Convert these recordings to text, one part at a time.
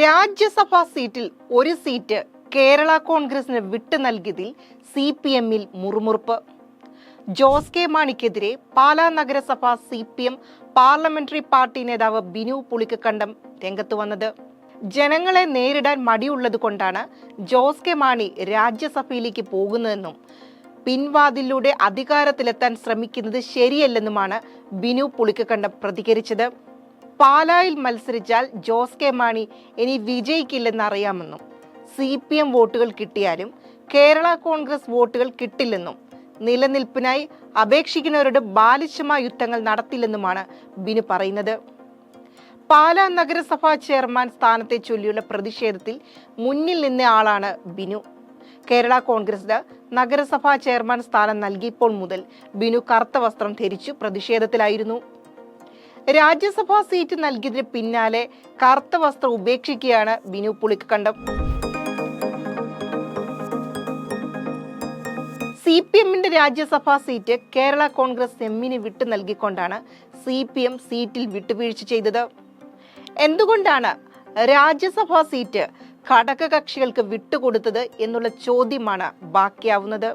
രാജ്യസഭാ സീറ്റിൽ ഒരു സീറ്റ് കേരള കോൺഗ്രസിന് വിട്ടു നൽകിയതിൽ സി പി എമ്മിൽ മുറുമുറുപ്പ്. ജോസ് കെ മാണിക്കെതിരെ പാലാ നഗരസഭ C P M parliamentary party നേതാവ് ബിനു പുളിക്കക്കണ്ടം രംഗത്ത് വന്നത്. ജനങ്ങളെ നേരിടാൻ മടിയുള്ളത് കൊണ്ടാണ് ജോസ് കെ മാണി രാജ്യസഭയിലേക്ക് പോകുന്നതെന്നും പിൻവാതിലൂടെ അധികാരത്തിലെത്താൻ ശ്രമിക്കുന്നത് ശരിയല്ലെന്നുമാണ് ബിനു പുളിക്കക്കണ്ടം പ്രതികരിച്ചത്. പാലായിൽ മത്സരിച്ചാൽ ജോസ് കെ മാണി ഇനി വിജയിക്കില്ലെന്നറിയാമെന്നും സി പി എം വോട്ടുകൾ കിട്ടിയാലും കേരള കോൺഗ്രസ് വോട്ടുകൾ കിട്ടില്ലെന്നും നിലനിൽപ്പിനായി അപേക്ഷിക്കുന്നവരോട് ബാലിശമായ യുദ്ധങ്ങൾ നടത്തില്ലെന്നുമാണ് ബിനു പറയുന്നത്. പാല നഗരസഭാ ചെയർമാൻ സ്ഥാനത്തെ ചൊല്ലിയുള്ള പ്രതിഷേധത്തിൽ മുന്നിൽ നിന്ന ആളാണ് ബിനു. കേരള കോൺഗ്രസിന് നഗരസഭാ ചെയർമാൻ സ്ഥാനം നൽകിയപ്പോൾ മുതൽ ബിനു കറുത്ത വസ്ത്രം ധരിച്ചു പ്രതിഷേധത്തിലായിരുന്നു. രാജ്യസഭാ സീറ്റ് നൽകിയതിന് പിന്നാലെ കറുത്ത വസ്ത്രം ഉപേക്ഷിക്കുകയാണ് ബിനു പുളിക്കണ്ടം. സി പി എമ്മിന്റെ രാജ്യസഭാ സീറ്റ് കേരള കോൺഗ്രസ് എമ്മിന് വിട്ടു നൽകിക്കൊണ്ടാണ് സി പി എം സീറ്റിൽ വിട്ടുവീഴ്ച ചെയ്തത്. എന്തുകൊണ്ടാണ് രാജ്യസഭാ സീറ്റ് ഘടകകക്ഷികൾക്ക് വിട്ടുകൊടുത്തത് എന്നുള്ള ചോദ്യമാണ് ബാക്കിയാവുന്നത്.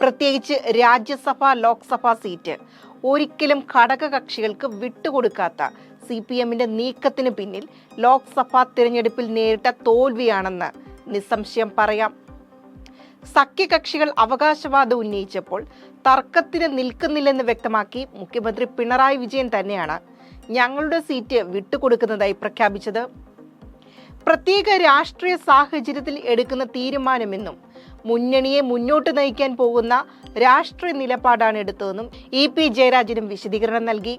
പ്രത്യേകിച്ച് രാജ്യസഭ ലോക്സഭാ സീറ്റ് ഒരിക്കലും ഘടകകക്ഷികൾക്ക് വിട്ടുകൊടുക്കാത്ത സി പി എമ്മിന്റെ നീക്കത്തിന് പിന്നിൽ ലോക്സഭാ തിരഞ്ഞെടുപ്പിൽ നേരിട്ട തോൽവിയാണെന്ന് നിസ്സംശയം പറയാം. സഖ്യകക്ഷികൾ അവകാശവാദം ഉന്നയിച്ചപ്പോൾ തർക്കത്തിന് നിൽക്കുന്നില്ലെന്ന് വ്യക്തമാക്കി മുഖ്യമന്ത്രി പിണറായി വിജയൻ തന്നെയാണ് ഞങ്ങളുടെ സീറ്റ് വിട്ടുകൊടുക്കുന്നതായി പ്രഖ്യാപിച്ചത്. പ്രത്യേക രാഷ്ട്രീയ സാഹചര്യത്തിൽ എടുക്കുന്ന തീരുമാനമെന്നും മുന്നണിയെ മുന്നോട്ട് നയിക്കാൻ പോകുന്ന രാഷ്ട്രീയ നിലപാടാണ് എടുത്തതെന്നും ഇ പി ജയരാജനും വിശദീകരണം നൽകി.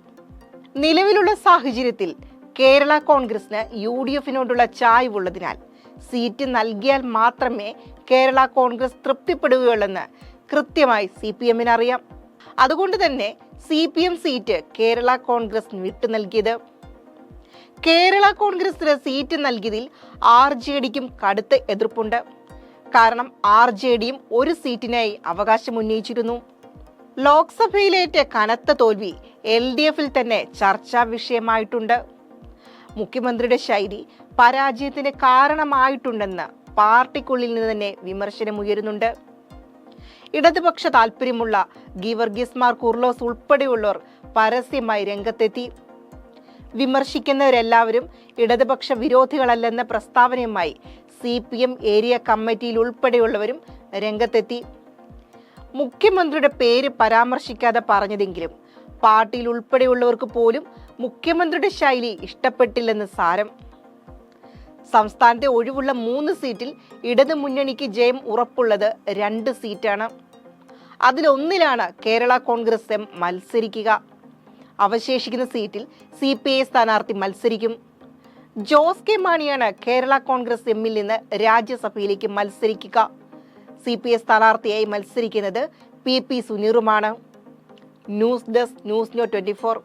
നിലവിലുള്ള സാഹചര്യത്തിൽ കേരള കോൺഗ്രസിന് യു ഡി എഫിനോടുള്ള ചായ്വുള്ളതിനാൽ സീറ്റ് നൽകിയാൽ മാത്രമേ കേരള കോൺഗ്രസ് തൃപ്തിപ്പെടുകയുള്ളെന്ന് കൃത്യമായി സി പി എമ്മിന് അറിയാം. അതുകൊണ്ട് തന്നെ C P M seat Kerala കോൺഗ്രസിന് വിട്ടു നൽകിയത്. കേരള കോൺഗ്രസിന് സീറ്റ് നൽകിയതിൽ ആർ ജെ ഡിക്കും കടുത്ത എതിർപ്പുണ്ട്. കാരണം ആർ ജെ ഡിയും ഒരു സീറ്റിനായി അവകാശം ഉന്നയിച്ചിരുന്നു. ലോക്സഭയിലേറ്റ കനത്ത തോൽവി എൽ ഡി എഫിൽ തന്നെ ചർച്ചാ വിഷയമായിട്ടുണ്ട്. മുഖ്യമന്ത്രിയുടെ ശൈലി പരാജയത്തിന് കാരണമായിട്ടുണ്ടെന്ന് പാർട്ടിക്കുള്ളിൽ നിന്ന് തന്നെ വിമർശനമുയരുന്നുണ്ട് ഇടതുപക്ഷ താല്പര്യമുള്ള ഗീവർഗീസ് മാർ കുർലോസ് ഉൾപ്പെടെയുള്ളവർ പരസ്യമായി രംഗത്തെത്തി. വിമർശിക്കുന്നവരെല്ലാവരും ഇടതുപക്ഷ വിരോധികളല്ലെന്ന പ്രസ്താവനയുമായി സി പി എം ഏരിയ കമ്മിറ്റിയിൽ ഉൾപ്പെടെയുള്ളവരും രംഗത്തെത്തി. മുഖ്യമന്ത്രിയുടെ പേര് പരാമർശിക്കാതെ പറഞ്ഞതെങ്കിലും പാർട്ടിയിൽ ഉൾപ്പെടെയുള്ളവർക്ക് പോലും മുഖ്യമന്ത്രിയുടെ ശൈലി ഇഷ്ടപ്പെട്ടില്ലെന്ന് സാരം. സംസ്ഥാനത്തെ ഒഴിവുള്ള മൂന്ന് സീറ്റിൽ ഇടതു മുന്നണിക്ക് ജയം ഉറപ്പുള്ളത് രണ്ട് സീറ്റാണ്. അതിലൊന്നിലാണ് കേരള കോൺഗ്രസ് എം മത്സരിക്കുക. അവശേഷിക്കുന്ന സീറ്റിൽ സി പി ഐ സ്ഥാനാർത്ഥി മത്സരിക്കും. ജോസ് കെ മാണിയാണ് കേരള കോൺഗ്രസ് എമ്മിൽ നിന്ന് രാജ്യസഭയിലേക്ക് മത്സരിക്കുക. സി പി എസ് സ്ഥാനാർത്ഥിയായി മത്സരിക്കുന്നത് P P സുനീറുമാണ്. News desk news new twenty four.